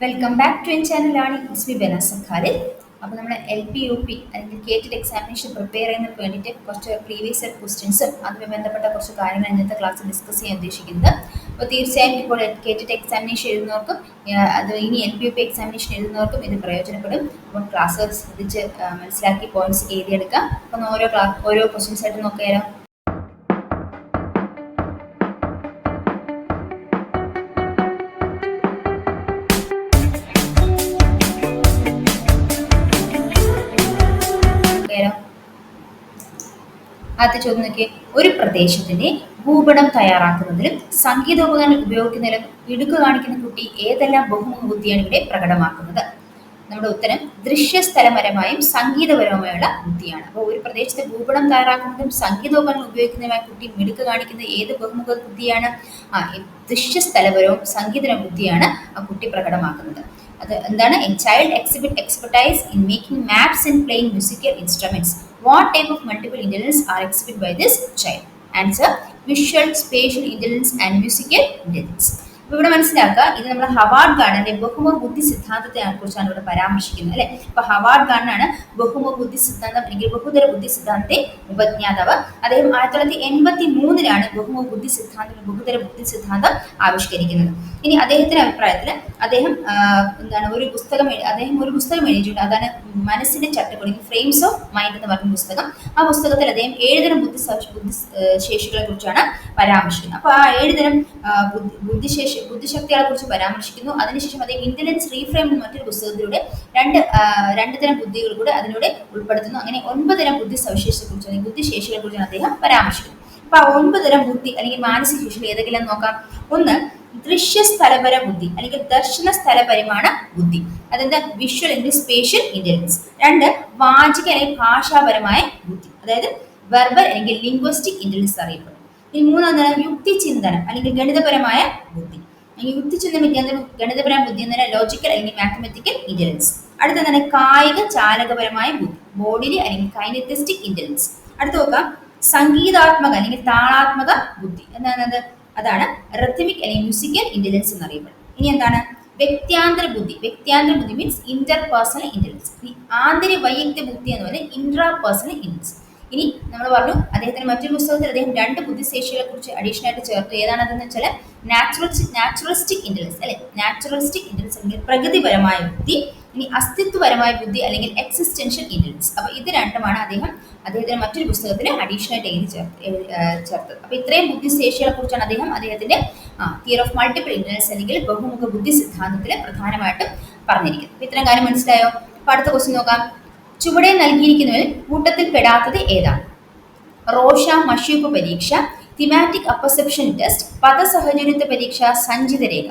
Welcome back to എൻ ചാനലാണ് വി ബെനാസ് ഖാലിൽ അപ്പോൾ നമ്മൾ എൽ പി യു പി അല്ലെങ്കിൽ കേറ്റഡ് എക്സാമിനേഷൻ പ്രിപ്പയർ ചെയ്യുന്നതിന് വേണ്ടിയിട്ട് കുറച്ച് പ്രീവിയസ് ഇയർ ക്വസ്റ്റ്യൻസും അതുമായി ബന്ധപ്പെട്ട കുറച്ച് കാര്യങ്ങൾ ഇന്നത്തെ ക്ലാസ്സിൽ ഡിസ്കസ് ചെയ്യാൻ ഉദ്ദേശിക്കുന്നത്. അപ്പോൾ തീർച്ചയായും ഇപ്പോൾ കേറ്റഡ് എക്സാമിനേഷൻ എഴുതുന്നവർക്കും അത് ഇനി L P U P examination എഴുതുന്നവർക്കും ഇത് പ്രയോജനപ്പെടും. അപ്പം ക്ലാസ്സുകൾ ശ്രദ്ധിച്ച് മനസ്സിലാക്കി പോയിന്റ്സ് എഴുതിയെടുക്കാം. അപ്പം ഓരോ ക്ലാസ് ഓരോ ക്വസ്റ്റ്യൻസ് ആയിട്ട് നോക്കിയാലോ ആദ്യത്തെ ചോദ്യം നോക്കിയ. ഒരു പ്രദേശത്തിന്റെ ഭൂപടം തയ്യാറാക്കുന്നതിലും സംഗീതോപകരണം ഉപയോഗിക്കുന്നതിലും ഇടുക്ക് കാണിക്കുന്ന കുട്ടി ഏതെല്ലാം ബഹുമുഖ ബുദ്ധിയാണ് ഇവിടെ പ്രകടമാക്കുന്നത്? നമ്മുടെ ഉത്തരം ദൃശ്യസ്ഥലപരമായും സംഗീതപരമായുള്ള ബുദ്ധിയാണ്. അപ്പോൾ ഒരു പ്രദേശത്തെ ഭൂപടം തയ്യാറാക്കുന്നതും സംഗീതോപകരണം ഉപയോഗിക്കുന്നതുമായ കുട്ടി മിടുക്ക് കാണിക്കുന്ന ഏത് ബഹുമുഖ ബുദ്ധിയാണ്? ആ ദൃശ്യസ്ഥലപരവും സംഗീതപരവും ബുദ്ധിയാണ് ആ കുട്ടി പ്രകടമാക്കുന്നത്. അത് എന്താണ്? A child exhibit expertise in making maps and playing musical instruments what type of multiple intelligence are exhibit by this child answer visual spatial intelligence and musical intelligence ഇവിടെ മനസ്സിലാക്കുക ഇത് നമ്മൾ ഹവാർഡ് ഗാർഡന്റെ ബഹുമുഖ ബുദ്ധി സിദ്ധാന്തത്തെ കുറിച്ചാണ് ഇവിടെ പരാമർശിക്കുന്നത് അല്ലെ? അപ്പൊ ഹവാർഡ് ഗാർഡനാണ് ബഹുമുഖ ബുദ്ധി സിദ്ധാന്തം അല്ലെങ്കിൽ ബഹുതര ബുദ്ധി സിദ്ധാന്തത്തെ ഉപജ്ഞാതാവ്. അദ്ദേഹം ആയിരത്തി തൊള്ളായിരത്തി എൺപത്തി മൂന്നിലാണ് ബഹുമുഖ ബുദ്ധി സിദ്ധാന്തം ബഹുതര ബുദ്ധി സിദ്ധാന്തം ആവിഷ്കരിക്കുന്നത്. ഇനി അദ്ദേഹത്തിന്റെ അഭിപ്രായത്തിൽ അദ്ദേഹം എന്താണ് ഒരു പുസ്തകം അദ്ദേഹം ഒരു പുസ്തകം എഴുതിയിട്ടുണ്ട്. അതാണ് മനസ്സിന്റെ ചട്ടക്കൂടി ഫ്രെയിംസ് ഓഫ് മൈൻഡ് എന്ന് പറഞ്ഞ പുസ്തകം. ആ പുസ്തകത്തിൽ അദ്ദേഹം ഏഴുതരം ബുദ്ധി ബുദ്ധി ശേഷികളെ കുറിച്ചാണ് പരാമർശിക്കുന്നത്. അപ്പോൾ ആ ഏഴുതരം ബുദ്ധിശേഷി ബുദ്ധിശക്തികളെ കുറിച്ച് പരാമർശിക്കുന്നു. അതിനുശേഷം അദ്ദേഹം ഇന്റലിജൻസ് റീഫ്രെയിം എന്ന മറ്റൊരു പുസ്തകത്തിലൂടെ രണ്ടു രണ്ട് തരം ബുദ്ധികൾ കൂടെ അതിലൂടെ ഉൾപ്പെടുത്തുന്നു. അങ്ങനെ ഒൻപത് തരം ബുദ്ധി സവിശേഷത്തെ കുറിച്ച് അല്ലെങ്കിൽ ബുദ്ധിശേഷികളെ കുറിച്ചാണ് അദ്ദേഹം പരാമർശിക്കുന്നത്. അപ്പൊ ആ ഒൻപത് തരം ബുദ്ധി അല്ലെങ്കിൽ മാനസിക ശേഷികൾ ഏതെങ്കിലും നോക്കാം. ഒന്ന് ദൃശ്യസ്ഥലപര ബുദ്ധി അല്ലെങ്കിൽ ദർശന സ്ഥലപരമാണ് ബുദ്ധി. അതെന്താ? വിഷ്വൽ അല്ലെങ്കിൽ സ്പേഷ്യൽ ഇന്റലിജൻസ് രണ്ട് വാചിക അല്ലെങ്കിൽ ഭാഷാപരമായ ബുദ്ധി. അതായത് വെർബൽ അല്ലെങ്കിൽ ലിംഗ്വസ്റ്റിക് ഇന്റലിജൻസ് അറിയപ്പെടും. ഇനി മൂന്നാമതാണ് യുക്തി ചിന്തനം അല്ലെങ്കിൽ ഗണിതപരമായ ബുദ്ധി. യുക്തി ചിന്തനം ഗണിതപരമായ ബുദ്ധി എന്ന് പറഞ്ഞാൽ ലോജിക്കൽ അല്ലെങ്കിൽ മാത്തമെറ്റിക്കൽ ഇന്റലിജൻസ് അടുത്തതാണ് കായിക ചാലകപരമായ ബുദ്ധി ബോഡിലി അല്ലെങ്കിൽ കൈനറ്റിസ്റ്റിക് ഇന്റലിജൻസ് അടുത്ത നോക്കാം. സംഗീതാത്മക അല്ലെങ്കിൽ താളാത്മക ബുദ്ധി. എന്താണ് അതാണ് റെത്തമിക് അല്ലെങ്കിൽ മ്യൂസിക്കൽ ഇന്റലിജൻസ് എന്നറിയപ്പെടുന്നത്. ഇനി എന്താണ്? വ്യക്തിയാന്തര ബുദ്ധി. വ്യക്തിയാന്തര ബുദ്ധി മീൻസ് ഇന്റർ പേഴ്സണൽ ഇന്റലിജൻസ് ആന്തരിക വൈയക്തിക ബുദ്ധി എന്ന് പറയുന്നത് ഇൻട്രാ പേഴ്സണൽ ഇന്റലിജൻസ് ഇനി നമ്മൾ പറഞ്ഞു അദ്ദേഹത്തിന് മറ്റൊരു പുസ്തകത്തിൽ അദ്ദേഹം രണ്ട് ബുദ്ധിശേഷികളെ കുറിച്ച് അഡീഷണൽ ആയിട്ട് ചേർത്തു. ഏതാണതെന്ന് വെച്ചാൽ നാച്ചുറലിസ്റ്റിക് നാച്ചുറലിസ്റ്റിക് ഇന്റലിജൻസ് അല്ലെ? നാച്ചുറലിസ്റ്റിക് ഇന്റലിജൻസ് അല്ലെങ്കിൽ പ്രകൃതിപരമായ ബുദ്ധി. ഇനി അസ്തിത്വപരമായ ബുദ്ധി അല്ലെങ്കിൽ എക്സിസ്റ്റൻഷ്യൽ ഇന്റലിജൻസ് അപ്പൊ ഇത് രണ്ടുമാണ് അദ്ദേഹം അദ്ദേഹത്തിന്റെ മറ്റൊരു പുസ്തകത്തിൽ അഡീഷണൽ ആയിട്ട് എഴുതി ചേർത്ത് ചേർത്തത്. അപ്പൊ ഇത്രയും ബുദ്ധിശേഷികളെ കുറിച്ചാണ് അദ്ദേഹം അദ്ദേഹത്തിന്റെ തിയർ ഓഫ് മൾട്ടിപ്പിൾ ഇന്റലിജൻസ് അല്ലെങ്കിൽ ബഹുമുഖ ബുദ്ധി സിദ്ധാന്തത്തിൽ പ്രധാനമായിട്ടും പറഞ്ഞിരിക്കുന്നത്. അപ്പൊ ഇത്രയും കാര്യം മനസ്സിലായോ? അപ്പൊ അടുത്ത ക്വസ്റ്റ്യൻ നോക്കാം. ചുവടെ നൽകിയിരിക്കുന്നതിൽ കൂട്ടത്തിൽ പെടാത്തത് ഏതാണ്? റോഷ മഷ്യൂപ്പ് പരീക്ഷ തിമാറ്റിക് അപ്പർസെപ്ഷൻ ടെസ്റ്റ് പദസഹചര്യത്വ പരീക്ഷ സഞ്ചിത രേഖ.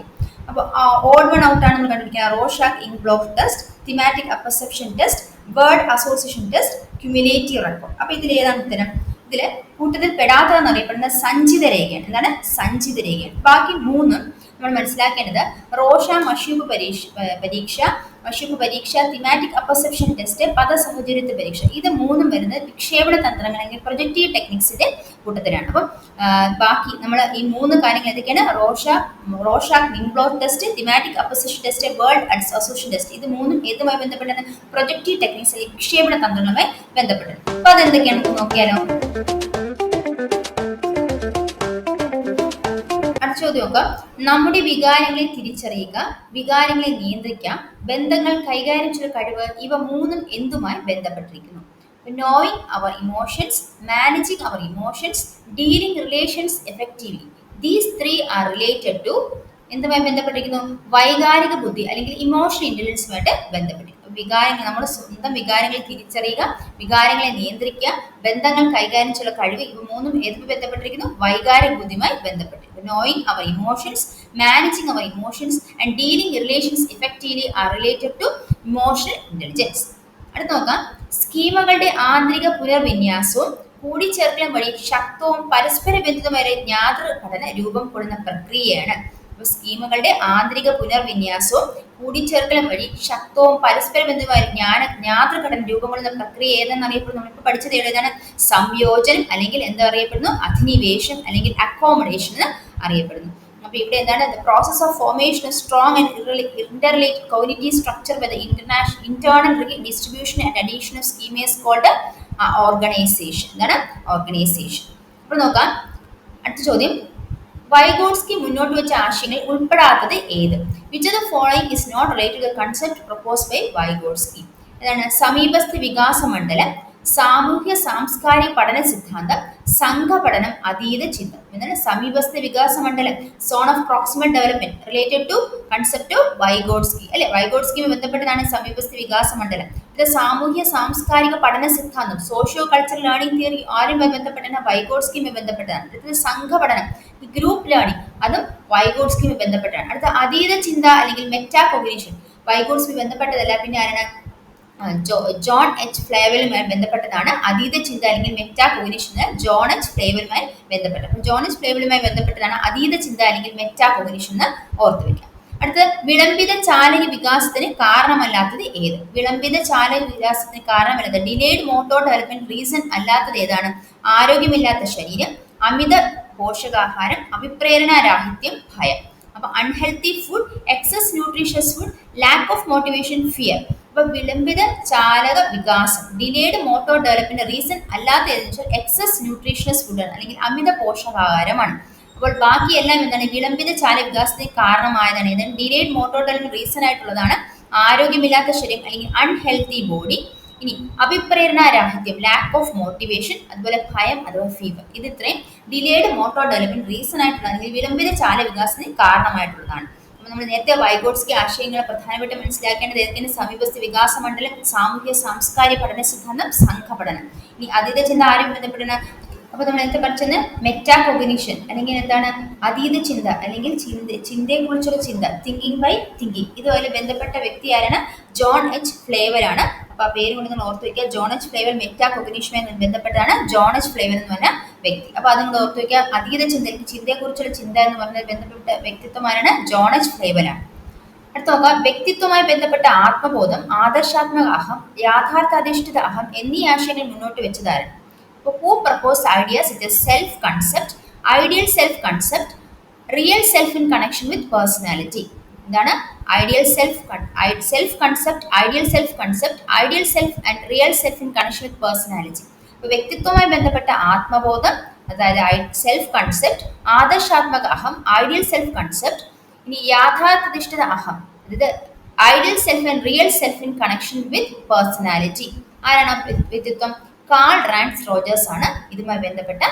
അപ്പോൾ ഓഡ് വൺ ഔട്ട് ആണ് നമ്മൾ കണ്ടിരിക്കുന്നത് Rorschach ink blot test thematic apperception test word association test cumulative record അപ്പോൾ ഇതിൽ ഏതാണ് ഉത്തരം? ഇതിൽ കൂട്ടത്തിൽ പെടാത്തതെന്ന് അറിയപ്പെടുന്ന സഞ്ചിത രേഖയാണ്. എന്താണ്? സഞ്ചിത രേഖയാണ്. ബാക്കി മൂന്നും നമ്മൾ മനസ്സിലാക്കേണ്ടത് റോഷ മഷ്യൂബ് പരീക്ഷ പരീക്ഷ മഷ്യൂബ് പരീക്ഷ തിമാറ്റിക് അപ്പർസെപ്ഷൻ ടെസ്റ്റ് പദസഹചര്യത്വ പരീക്ഷ. ഇത് മൂന്നും വരുന്നത് വിക്ഷേപണ തന്ത്രങ്ങൾ അല്ലെങ്കിൽ പ്രൊജക്റ്റീവ് ടെക്നിക്സിന്റെ കൂട്ടത്തിലാണ്. അപ്പം ബാക്കി നമ്മൾ ഈ മൂന്ന് കാര്യങ്ങൾ ഏതൊക്കെയാണ്? Rorschach Rorschach inkblot test thematic apperception test world association test ഇത് മൂന്നും ഏതുമായി ബന്ധപ്പെട്ടത്? പ്രൊജക്റ്റീവ് ടെക്നിക്സ് അല്ലെങ്കിൽ വിക്ഷേപണ തന്ത്രങ്ങളുമായി ബന്ധപ്പെട്ടത്. അപ്പൊ അതെന്തൊക്കെയാണ്? നോക്കിയാലോ. അടുത്ത ചോദ്യം നോക്കാം നമ്മുടെ വികാരങ്ങളെ തിരിച്ചറിയുക വികാരങ്ങളെ നിയന്ത്രിക്കാം ബന്ധങ്ങൾ കൈകാര്യം ചെയ്യുന്ന കഴിവ് ഇവ മൂന്നും എന്തുമായി ബന്ധപ്പെട്ടിരിക്കുന്നു? Knowing their emotions managing their emotions dealing relations effectively these three are related to എന്തുമായി ബന്ധപ്പെട്ടിരിക്കുന്നു? വൈകാരിക ബുദ്ധി അല്ലെങ്കിൽ ഇമോഷണൽ ഇന്റലിജൻസുമായിട്ട് ബന്ധപ്പെട്ടിരിക്കുന്നു. വികാരങ്ങൾ നമ്മുടെ സ്വന്തം വികാരങ്ങൾ തിരിച്ചറിയുക വികാരങ്ങളെ നിയന്ത്രിക്കുക ബന്ധങ്ങൾ കൈകാര്യം ചെയ്യുന്ന കഴിവ് ഇവ മൂന്നും ഏതുമായി ബന്ധപ്പെട്ടിരിക്കുന്നു? വൈകാരിക ബുദ്ധിയുമായി ബന്ധപ്പെട്ടിരിക്കുന്നു. Knowing their emotions managing their emotions and dealing relations effectively are related to emotional intelligence അടുത്ത് നോക്കാം. സ്കീമകളുടെ ആന്തരിക പുനർവിന്യാസവും കൂടിച്ചേർക്കലും വഴി ശക്തവും പരസ്പര ബന്ധിതമായ ജ്ഞാതൃ ഘടന രൂപം കൊള്ളുന്ന പ്രക്രിയയാണ്. അപ്പൊ സ്കീമുകളുടെ ആന്തരിക പുനർവിന്യാസവും കൂടിച്ചേർക്കലും വഴി ശക്തവും പരസ്പര ബന്ധുമായ ജ്ഞാന ജ്ഞാതൃഘടന രൂപം പ്രക്രിയ ഏതെന്ന് അറിയപ്പെടുന്നു. നമ്മളിപ്പോൾ പഠിച്ചത് ഏതാണ്? സംയോജനം അല്ലെങ്കിൽ എന്താ അറിയപ്പെടുന്നു? അധിനിവേശം അല്ലെങ്കിൽ അക്കോമഡേഷൻ എന്ന് അറിയപ്പെടുന്നു. അപ്പൊ ഇവിടെ എന്താണ്? The process of formation strong and interrelate cognitive structure with international internal distribution and addition of schemas called organization എന്താണ്? ഓർഗനൈസേഷൻ അപ്പോൾ നോക്കാം. അടുത്ത ചോദ്യം. വൈഗോട്സ്കി മുന്നോട്ട് വെച്ച ആശയങ്ങൾ ഉൾപ്പെടാത്തത് ഏത്? Which the following is not related the concept propose by Vygotsky അതാണ് സമീപസ്ഥ വികാസ മണ്ഡലം സാമൂഹ്യ സാംസ്കാരിക പഠന സിദ്ധാന്തം സംഘപഠനം അതീത ചിന്ത. എന്താണ് സമീപസ്ഥ വികാസ മണ്ഡലം zone of proximal development related to concept of Vygotsky അല്ലെ? വൈഗോഡ്സ്കിയുമായി ബന്ധപ്പെട്ടതാണ് സമീപസ്ഥ വികാസ മണ്ഡലം. ഇത് സാമൂഹ്യ സാംസ്കാരിക പഠന സിദ്ധാന്തം സോഷ്യോ കൾച്ചറൽ ലേണിംഗ് തിയറി ആരുമായി ബന്ധപ്പെട്ടതാണ്? വൈഗോഡ്സ്കിയുമായി ബന്ധപ്പെട്ടതാണ്. അടുത്തത് സംഘപഠനം. ഗ്രൂപ്പ് ലേണിംഗ് അതും വൈഗോഡ്സ്കിയുമായി ബന്ധപ്പെട്ടാണ് അടുത്ത അതീത ചിന്ത അല്ലെങ്കിൽ മെറ്റാ കൊഗ്നീഷൻ വൈഗോഡ്സ്കി ബന്ധപ്പെട്ടതല്ല. പിന്നെ ആരാണ്? ജോൺ എച്ച് ഫ്ലേവലുമായി ബന്ധപ്പെട്ടതാണ് അതീത ചിന്ത അല്ലെങ്കിൽ മെറ്റാ കോഗ്നിഷന് ജോൺ എച്ച് ഫ്ലേവലുമായി ബന്ധപ്പെട്ട അപ്പം ജോൺ എച്ച് ഫ്ലേവലുമായി ബന്ധപ്പെട്ടതാണ് അതീത ചിന്ത അല്ലെങ്കിൽ മെറ്റാ കോഗ്നിഷൻ എന്ന് ഓർത്തു വെക്കാം അടുത്തത് വിളംബിത ചാലക വികാസത്തിന് കാരണമല്ലാത്തത് ഏത്? വിളംബിത ചാലക വികാസത്തിന് കാരണമല്ലാത്ത ഡിലേഡ് മോട്ടോർ ഡെവലപ്മെന്റ് റീസൺ അല്ലാത്തത് ഏതാണ്? ആരോഗ്യമില്ലാത്ത ശരീരം അമിത പോഷകാഹാരം അഭിപ്രേരണാരാഹിത്യം ഭയം. അപ്പൊ unhealthy food excess nutritious food lack of motivation fear അപ്പൊ വിളംബിത ചാലക വികാസം. ഡിലേഡ് മോട്ടോർ ഡെവലപ്മെന്റ് റീസൺ അല്ലാത്ത ഏതെന്ന് എക്സസ് ന്യൂട്രീഷ്യസ് ഫുഡാണ് അല്ലെങ്കിൽ അമിത പോഷകാഹാരമാണ്. അപ്പോൾ ബാക്കിയെല്ലാം എന്താണ്? വിളംബിത ചാലക വികാസത്തിന് കാരണമായതാണ്. ഏതാണ് ഡിലേഡ് മോട്ടോർ ഡെവലപ്മെന്റ് റീസൺ ആയിട്ടുള്ളതാണ് ആരോഗ്യമില്ലാത്ത ശരീരം അല്ലെങ്കിൽ അൺഹെൽത്തി ബോഡി ഇനി അഭിപ്രേരണാരാഹിത്യം ലാക്ക് ഓഫ് മോട്ടിവേഷൻ അതുപോലെ ഭയം അഥവാ ഫീവർ ഇത് ഇത്രയും ഡിലേഡ് മോട്ടോർ ഡെവലപ്മെന്റ് റീസൺ ആയിട്ടുള്ള അല്ലെങ്കിൽ വിളംബിത ചാല വികാസത്തിന് കാരണമായിട്ടുള്ളതാണ്. നമ്മൾ നേരത്തെ വൈഗോട്സ്കി ആശയങ്ങൾ പ്രധാനമായിട്ട് മനസ്സിലാക്കേണ്ടത് ഏതൊക്കെയാണ്? സമീപസ്ഥ വികാസ മണ്ഡലം സാമൂഹ്യ സാംസ്കാരിക പഠന സിദ്ധാന്തം സംഘപഠനം. ഇനി അതീത ചിന്ത ആരും ബന്ധപ്പെടുന്ന അപ്പൊ നമ്മൾ നേരത്തെ പഠിച്ചത് മെറ്റാ കൊഗ്നിഷൻ അല്ലെങ്കിൽ എന്താണ്? അതീത ചിന്ത അല്ലെങ്കിൽ ചിന്ത ചിന്തയെക്കുറിച്ചുള്ള ചിന്ത തിങ്കിങ് ബൈ തിങ്കിങ് ഇതുപോലെ ബന്ധപ്പെട്ട വ്യക്തി ആരാണ്? ജോൺ എച്ച് ഫ്ലേവർ ആണ്. അപ്പൊ ആ പേര് കൊണ്ട് നിങ്ങൾ ഓർത്ത് വെക്കുക ജോൺ ഫ്ലേവൽ മെറ്റാ കൊഗ്നീഷനുമായി ബന്ധപ്പെട്ടാണ് ജോൺ ഫ്ലേവൽ എന്ന് പറഞ്ഞ വ്യക്തി. അപ്പൊ അത് നിങ്ങൾ ഓർത്ത് വെക്കുക അതീത ചിന്ത ചിന്തയെക്കുറിച്ചുള്ള ചിന്ത എന്ന് പറഞ്ഞ ബന്ധപ്പെട്ട വ്യക്തിത്വമാരാണ് ജോൺ ഫ്ലേവലാണ് അടുത്ത നോക്കാം വ്യക്തിത്വമായി ബന്ധപ്പെട്ട ആത്മബോധം ആദർശാത്മക അഹം യാഥാർത്ഥാധിഷ്ഠിത അഹം എന്നീ ആശയങ്ങൾ മുന്നോട്ട് വെച്ചതാരാണ്. അപ്പോൾ who propose ideas it self concept ideal self concept real self in connection with personality എന്താണ്? Ideal self self concept ideal self concept ideal self and real self in connection with personality അപ്പോൾ വ്യക്തിത്വവുമായി ബന്ധപ്പെട്ട ആത്മബോധം അതായത് self concept ആദർശാത്മക അഹം ideal self concept ഇനി യാഥാർത്ഥ്യധിഷ്ഠിത അഹം അതായത് ideal self and real self in connection with personality ആരാണ് വ്യക്തിത്വം? കാൾ റാൻസ് റോജേഴ്സ് ആണ്. ഇതുമായി ബന്ധപ്പെട്ട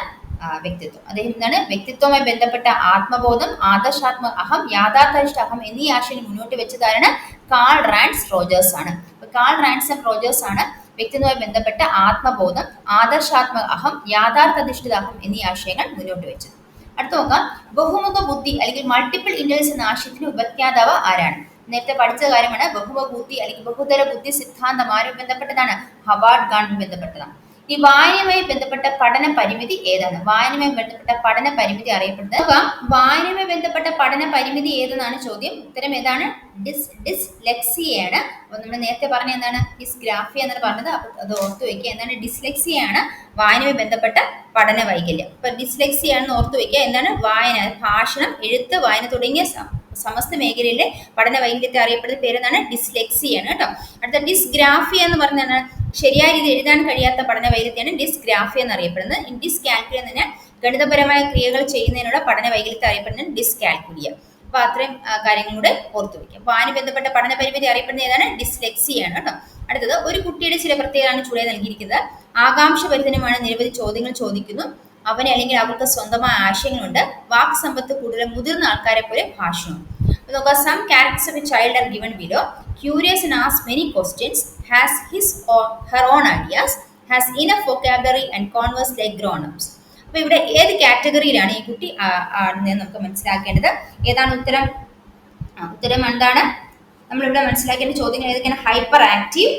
വ്യക്തിത്വം. അദ്ദേഹം എന്താണ്? വ്യക്തിത്വവുമായി ബന്ധപ്പെട്ട ആത്മബോധം ആദർശാത്മ അഹം യാഥാർത്ഥ അഹം എന്നീ ആശയം മുന്നോട്ട് വെച്ചതാരാണ് കാൾ റാൻസ് റോജേഴ്സ് ആണ്. കാൾ റാൻസ് റോജേഴ്സ് ആണ് വ്യക്തിത്വമായി ബന്ധപ്പെട്ട ആത്മബോധം ആദർശാത്മ അഹം യാഥാർത്ഥധിഷ്ഠിത അഹം എന്നീ ആശയങ്ങൾ മുന്നോട്ട് വെച്ചത്. അടുത്ത നോക്കാം. ബഹുമുഖ ബുദ്ധി അല്ലെങ്കിൽ മൾട്ടിപ്പിൾ ഇന്റലിജൻസ് എന്ന ആശയത്തിന് ഉപജ്ഞാതാവ് ആരാണ്? നേരത്തെ പഠിച്ച കാര്യമാണ് ബഹുമുഖ ബുദ്ധി അല്ലെങ്കിൽ ബഹുതര ബുദ്ധി സിദ്ധാന്തം ആരും ബന്ധപ്പെട്ടതാണ്? ഹവാർഡ് ഗാൺ ബന്ധപ്പെട്ടതാണ്. ഈ വായനയുമായി ബന്ധപ്പെട്ട പഠന പരിമിതി ഏതാണ്? വായനയുമായി ബന്ധപ്പെട്ട പഠന പരിമിതി അറിയപ്പെടുന്നത്. വായനയുമായി ബന്ധപ്പെട്ട പഠന പരിമിതി ഏതെന്നാണ് ചോദ്യം? ഉത്തരം ഏതാണ്? ഡിസ് ഡിസ്ലെക്സിയാണ് അപ്പോൾ നമ്മൾ നേരത്തെ പറഞ്ഞ എന്താണ്? ഡിസ്ഗ്രാഫിയ എന്നാണ് പറഞ്ഞത്. അപ്പോൾ അത് ഓർത്തു വെക്കുക. എന്താണ്? ഡിസ്ലെക്സിയാണ് വായനയുമായി ബന്ധപ്പെട്ട പഠന വൈകല്യം. അപ്പൊ ഡിസ്ലെക്സിയാണെന്ന് ഓർത്തു വെക്കുക. എന്താണ്? വായന ഭാഷണം എഴുത്ത് വായന തുടങ്ങിയ സമസ്ത മേഖലയിലെ പഠന വൈകല്യത്തെ അറിയപ്പെടുന്ന പേരെന്താണ് ഡിസ്ലെക്സിയാണ് കേട്ടോ. അടുത്ത ഡിസ്ഗ്രാഫിയ എന്ന് പറഞ്ഞാണ് ശരിയായ രീതിയിൽ എഴുതാൻ കഴിയാത്ത പഠന വൈകല്യത്തെയാണ് ഡിസ്ഗ്രാഫിയ ഇൻ ഡിസ്കാൽക്കുലിയ എന്ന് പറഞ്ഞാൽ ഗണിതപരമായ ക്രിയകൾ ചെയ്യുന്നതിനുള്ള പഠന വൈകല്യത്തെ അറിയപ്പെടുന്നത് ഡിസ്കാൽക്കുലിയ അപ്പൊ അത്രയും കാര്യങ്ങളുടെ ഓർത്തു വയ്ക്കുക അപ്പൊ അതിന് ബന്ധപ്പെട്ട പഠന പരിമിതി അറിയപ്പെടുന്ന ഏതാണ്? ഡിസ്ലെക്സിയാണ് കേട്ടോ. അടുത്തത് ഒരു കുട്ടിയുടെ ചില പ്രത്യേകതയാണ് ചുവടെ നൽകിയിരിക്കുന്നത്. ആകാംക്ഷ പരിധനമാണ് നിരവധി ചോദ്യങ്ങൾ ചോദിക്കുന്നു. അവന് അല്ലെങ്കിൽ അവർക്ക് സ്വന്തമായ ആശയങ്ങളുണ്ട്. വാക് സമ്പത്ത് കൂടുതൽ മുതിർന്ന ആൾക്കാരെ പോലെ ഭാഷണം നോക്കുക some characters of a child are given below curious and ask many questions has his or her own ideas has enough vocabulary and converse like grown ups അപ്പൊ ഇവിടെ ഏത് കാറ്റഗറിയിലാണ് ഈ കുട്ടി നമുക്ക് മനസ്സിലാക്കേണ്ടത്? ഏതാണ് ഉത്തരം? ഉത്തരം എന്താണ്? നമ്മളിവിടെ മനസ്സിലാക്കേണ്ട ചോദ്യങ്ങൾ ഏതൊക്കെയാണ്? ഹൈപ്പർ ആക്റ്റീവ്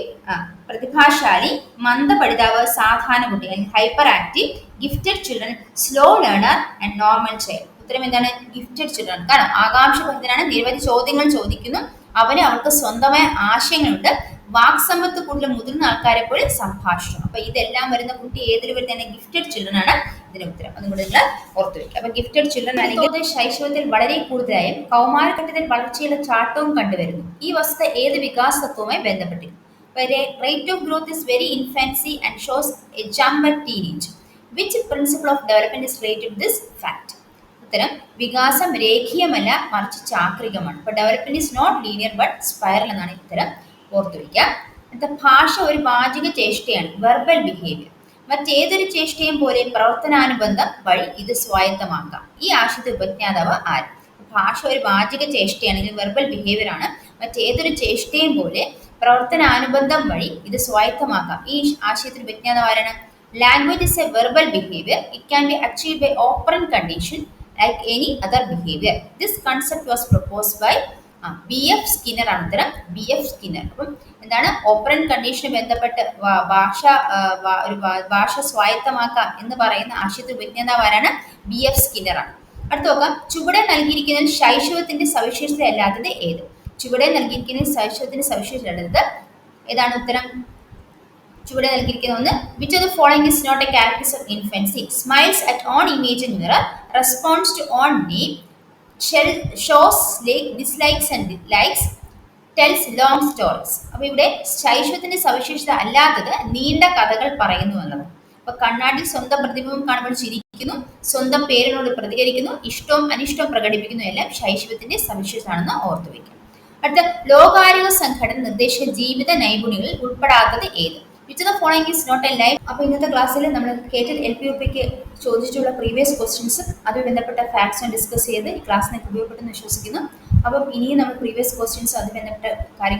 പ്രതിഭാശാലി മന്ദപഠിതാവ് സാധാരണ കുട്ടി അല്ലെങ്കിൽ hyper active gifted children slow learner and normal child ഉത്തരം എന്താണ്? ഗിഫ്റ്റഡ് ചിൽഡ്രൻ കാരണം ആകാംക്ഷ ഭരിതനാണ്. നിരവധി ചോദ്യങ്ങൾ ചോദിക്കുന്നു. അവന് അവർക്ക് സ്വന്തമായ ആശയങ്ങളുണ്ട്. വാക്സമ്പത്ത് കൂടുതൽ മുതിർന്ന ആൾക്കാരെ പോലെ സംഭാഷണം. അപ്പൊ ഇതെല്ലാം വരുന്ന കുട്ടി ഏതൊരു വരുന്ന ഗിഫ്റ്റഡ് ചിൽഡ്രൻ ആണ് ഇതിന് ഉത്തരം. അതും കൂടെ നിങ്ങൾ ഓർത്തു വെക്കുക. അപ്പൊ ഗിഫ്റ്റഡ് ചിൽഡ്രൻ അല്ലെങ്കിൽ ശൈശവത്തിൽ വളരെ കൂടുതലായും കൗമാരഘട്ടത്തിൽ വളർച്ചയുള്ള ചാട്ടവും കണ്ടുവരുന്നു. ഈ വസ്തുത ഏത് വികാസ തത്വവുമായി ബന്ധപ്പെട്ടിരിക്കുന്നു rate of growth is very infancy and shows a jump at teenage which principle of development is related this fact ഉത്തരം വികാസം രേഖീയമല്ല മറിച്ച് ചാക്രികമാണ്. അപ്പൊ development is not linear but spiral എന്നാണ് ഉത്തരം. ഓർത്തുവയ്ക്കുക. അടുത്ത ഭാഷ ഒരു വാചിക ചേഷ്ടയാണ് വെർബൽ ബിഹേവിയർ മറ്റേതൊരു ചേഷ്ടയും പോലെ പ്രവർത്തനാനുബന്ധം വഴി ഇത് സ്വായത്തമാക്കാം. ഈ ആശയത്തെ ഉപജ്ഞാതാവ് ആര്? ഭാഷ ഒരു വാചിക ചേഷ്ടയാണെങ്കിൽ വെർബൽ ബിഹേവിയർ ആണ്. മറ്റേതൊരു ചേഷ്ടയും പോലെ പ്രവർത്തനാനുബന്ധം വഴി ഇത് സ്വായത്തമാക്കാം. ഈ ആശയത്തിന് ഉപജ്ഞാതാവ് ആരാണ്? Language is a verbal behaviour it can be achieve by operant condition like any other behaviour this concept was propose by B F Skinner ആണ് ബി എഫ് സ്കിന്നർ അപ്പം എന്താണ്? ഓപ്പറൻ കണ്ടീഷന് ബന്ധപ്പെട്ട് ഭാഷ ഒരു ഭാഷ സ്വായത്തമാക്കാം എന്ന് പറയുന്ന ആശയത്തിൽ വിജ്ഞാതാവ് ആരാണ്? ബി എഫ് സ്കിന്നർ ആണ്. അടുത്ത നോക്കാം. ചുവടെ നൽകിയിരിക്കുന്ന ശൈശവത്തിന്റെ സവിശേഷത അല്ലാത്തത് ഏത്? ചുവടെ നൽകിയിരിക്കുന്ന സവിശേഷത്തിന് സവിശേഷത അല്ലാത്തത് ഏതാണ് ഉത്തരം? ചുവടെ നൽകിയിരിക്കുന്ന ഒന്ന് which of the following is not a characters of infancy smiles at own image mirror response to own name shows dislikes and likes tells long stories അപ്പൊ ഇവിടെ ശൈശവത്തിന്റെ സവിശേഷത അല്ലാത്തത് നീണ്ട കഥകൾ പറയുന്നു എന്നത് അപ്പൊ കണ്ണാടി സ്വന്തം പ്രതിബിംബം കാണുമ്പോൾ ചിരിക്കുന്നു സ്വന്തം പേരിനോട് പ്രതികരിക്കുന്നു ഇഷ്ടവും അനിഷ്ടവും പ്രകടിപ്പിക്കുന്നു എല്ലാം ശൈശവത്തിന്റെ സവിശേഷതാണെന്ന് ഓർത്തു വെക്കണം അടുത്ത ലോകാരോഗ്യ സംഘടന നിർദ്ദേശിച്ച ജീവിത നൈപുണ്യങ്ങളിൽ ഉൾപ്പെടാത്തത് ഏത്? Which the following is not a life അപ്പോൾ ഇന്നത്തെ ക്ലാസ്സിൽ നമ്മൾ കേട്ടൽ എൽ പി യു പിക്ക് ചോദിച്ചിട്ടുള്ള പ്രീവിയസ് ക്വസ്റ്റ്യൻസ് അതുമായി ബന്ധപ്പെട്ട ഫാക്ട്സും ഡിസ്കസ് ചെയ്ത് ഈ ക്ലാസ് നിങ്ങൾക്ക് ഉപയോഗപ്പെട്ടെന്ന് വിശ്വസിക്കുന്നു. അപ്പം ഇനിയും നമ്മൾ പ്രീവിയസ് ക്വസ്റ്റ്യൻസ് അതുമായി ബന്ധപ്പെട്ട കാര്യങ്ങൾ